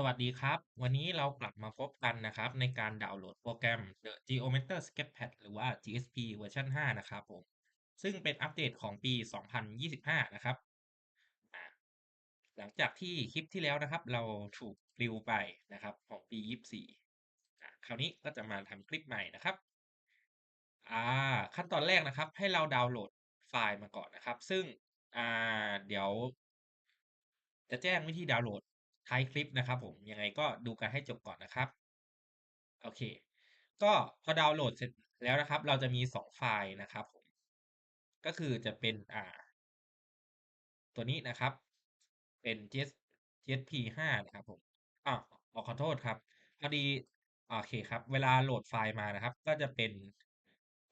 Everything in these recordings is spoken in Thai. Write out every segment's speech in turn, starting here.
สวัสดีครับ วันนี้เรากลับมาพบกันนะครับในการดาวน์โหลดโปรแกรม The Geometer Sketchpad หรือว่า GSP เวอร์ชัน5นะครับผม ซึ่งเป็นอัปเดตของปี 2025 นะครับ หลังจากที่คลิปที่แล้วนะครับ เราถูกปลิวไปนะครับของปี 24อ่คราวนี้ก็จะมาทำคลิปใหม่นะครับอ่าขั้นตอนแรกนะครับ ให้เราดาวน์โหลดไฟล์มาก่อนนะครับ ซึ่งอ่าเดี๋ยว จะแจ้งวิธีดาวน์โหลด ท้ายคลิปนะครับผมยังไงก็ดูกันให้จบก่อนนะครับโอเค ก็พอดาวน์โหลดเสร็จแล้วนะครับ เราจะมี 2 ไฟล์นะครับผมก็คือจะเป็นอ่า ตัวนี้นะครับ เป็น JS JSP 5นะครับผมอ้าวขอขอโทษครับพอดีโอเคครับ เวลาโหลดไฟล์มานะครับ ก็จะเป็น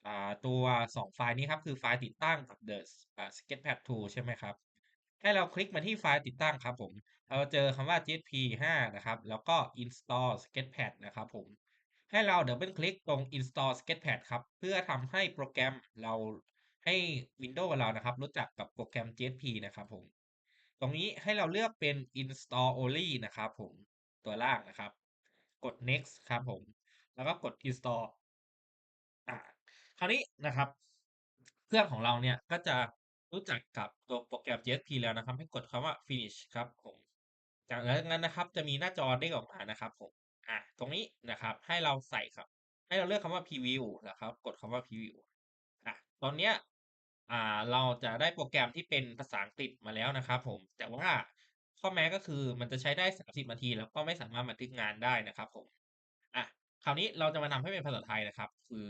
อ่าตัว 2 ไฟล์นี้ครับ คือไฟล์ติดตั้งกับ The อ่า Sketchpad Tool ใช่ไหมครับ ให้เราคลิกมาที่ไฟล์ติดตั้งครับผม เราเจอคำว่า JSP 5นะครับ แล้วก็ install sketchpad นะครับผม ให้เราเดับเบิลคลิกตรง install sketchpad ครับ เพื่อทำให้โปรแกรมเราให้ Windows เรานะครับ รู้จักกับโปรแกรม JSP นะครับผม ตรงนี้ให้เราเลือกเป็น install only นะครับผม ตัวล่างนะครับ กด next ครับผม แล้วก็กด install อ่าคราวนี้นะครับ เครื่องของเราเนี่ยก็จะ รู้จักกับตัวโปรแกรม JSP แล้วนะครับ ให้กดคำว่า finish ครับผม จากนั้นนะครับ จะมีหน้าจอเด้งออกมานะครับผมอ่าตรงนี้นะครับ ให้เราใส่ครับ ให้เราเลือกคำว่า preview นะครับ กดคำว่า preview อ่าตอนเนี้ยอ่าเราจะได้โปรแกรมที่เป็นภาษาอังกฤษมาแล้วนะครับผม แต่ว่าข้อแม้ก็คือมันจะใช้ได้ 30 นาที แล้วก็ไม่สามารถบันทึกงานได้นะครับผมอ่าคราวนี้เราจะมาทำให้เป็นภาษาไทยนะครับ คือ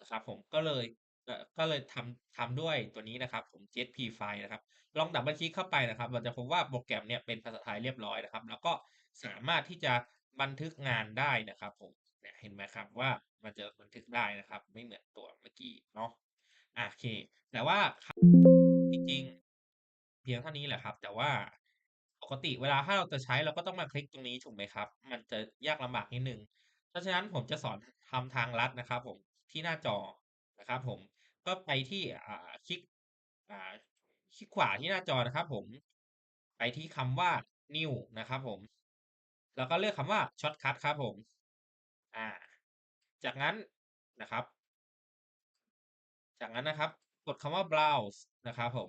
นะครับผมก็เลย ก็เลยทำทำด้วยตัวนี้นะครับ ผม JSP ไฟล์นะครับ ลองดับเบิลคลิกเข้าไปนะครับ เราจะพบว่าโปรแกรมเนี่ยเป็นภาษาไทยเรียบร้อยนะครับ แล้วก็สามารถที่จะบันทึกงานได้นะครับ ผมเนี่ยเห็นไหมครับว่ามันจะบันทึกได้นะครับ ไม่เหมือนตัวเมื่อกี้เนาะโอเค แต่ว่าจริงๆเพียงเท่านี้แหละครับ แต่ว่าปกติเวลาถ้าเราจะใช้เราก็ต้องมาคลิกตรงนี้ถูกไหมครับ มันจะยากลำบากนิดนึงเพราะฉะนั้นผมจะสอนทำทางลัดนะครับ ผมที่หน้าจอนะครับ ผม ก็ไปที่อ่าคลิกอ่าคลิกขวาที่หน้าจอนะครับ ผม ไปที่คำว่า New นะครับ ผม แล้วก็เลือกคำว่า Shortcut ครับ ผม อ่า จากนั้นนะครับ จากนั้นนะครับ กดคำว่า Browse นะครับผม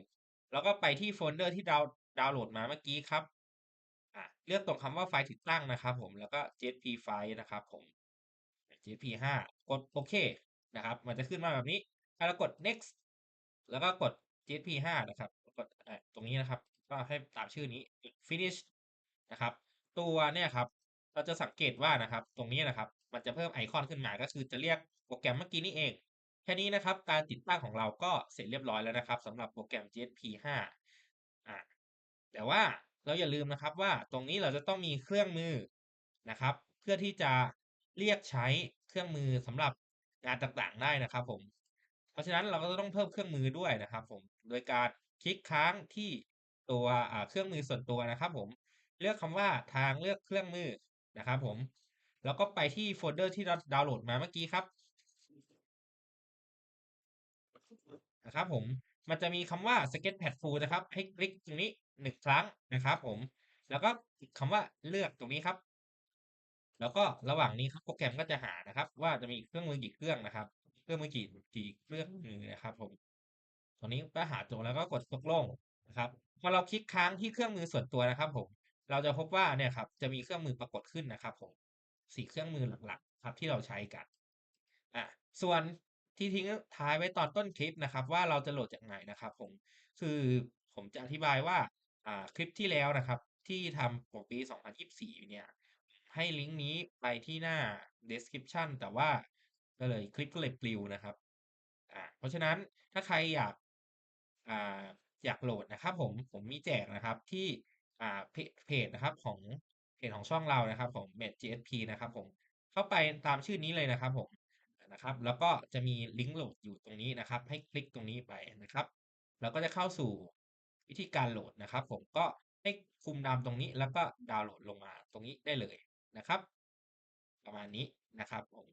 แล้วก็ไปที่โฟลเดอร์ที่ดาวดาวน์โหลดมาเมื่อกี้ครับอ่าเลือกตรงคำว่าไฟล์ติดตั้งนะครับ ผม แล้วก็ JSP ไฟล์นะครับ ผม JSP 5กดโอเคนะครับ มันจะขึ้นมาแบบนี้ เรากด next แล้วก็กด JSP 5นะครับ กดตรงนี้นะครับ ก็ให้ตามชื่อนี้ finish นะครับ ตัวเนี่ยครับ เราจะสังเกตว่านะครับ ตรงนี้นะครับ มันจะเพิ่มไอคอนขึ้นมา ก็คือจะเรียกโปรแกรมเมื่อกี้นี่เอง แค่นี้นะครับ การติดตั้งของเราก็เสร็จเรียบร้อยแล้วนะครับสำหรับโปรแกรม JSP 5อ่าแต่ว่าเราอย่าลืมนะครับว่าตรงนี้เราจะต้องมีเครื่องมือนะครับ เพื่อที่จะเรียกใช้เครื่องมือสำหรับงานต่างๆได้นะครับผม ราะฉะนั้นเราก็จะต้องเพิ่มเครื่องมือด้วยนะครับ ผม โดยการคลิกค้างที่ตัวเครื่องมือส่วนตัวนะครับ ผม เลือกคำว่าทางเลือกเครื่องมือนะครับ ผม แล้วก็ไปที่โฟลเดอร์ที่เราดาวน์โหลดมาเมื่อกี้ครับนะครับ ผม มันจะมีคำว่า Sketchpad Full นะครับ ให้คลิกตรงนี้1ครั้งนะครับ ผม แล้วก็คำว่าเลือกตรงนี้ครับ แล้วก็ระหว่างนี้ครับโปรแกรมก็จะหานะครับ ว่าจะมีเครื่องมือกี่เครื่องนะครับ รื่องมือกี่กี่เครื่องมือนะครับผมตรงนี้ก็หาเจอแล้วก็กดตกลงนะครับพอเราคลิกค้างที่เครื่องมือส่วนตัวนะครับผม เราจะพบว่าเนี่ยครับจะมีเครื่องมือปรากฏขึ้นนะครับผม4เครื่องมือหลักๆ ครับที่เราใช้กันอ่าส่วนที่ทิ้งท้ายไว้ตอนต้นคลิปนะครับ ว่าเราจะโหลดจากไหนนะครับ ผมคือผมจะอธิบายว่าอ่าคลิปที่แล้วนะครับ ที่ทำของปี 2024 เนี่ยให้ลิงก์นี้ไปที่หน้า description แต่ว่า ก็เลยคลิปก็เลยปลิวนะครับอ่าเพราะฉะนั้นถ้าใครอยากอ่าอยากโหลดนะครับ ผมผมมีแจกนะครับที่อ่าเพจนะครับของเพจของช่องเรานะครับของ Mate JSP นะครับผมเข้าไปตามชื่อนี้เลยนะครับผมนะครับ แล้วก็จะมีลิงก์โหลดอยู่ตรงนี้นะครับ ให้คลิกตรงนี้ไปนะครับ แล้วก็จะเข้าสู่วิธีการโหลดนะครับ ผมก็ให้คุมดำตรงนี้แล้วก็ดาวน์โหลดลงมาตรงนี้ได้เลยนะครับ ประมาณนี้นะครับผม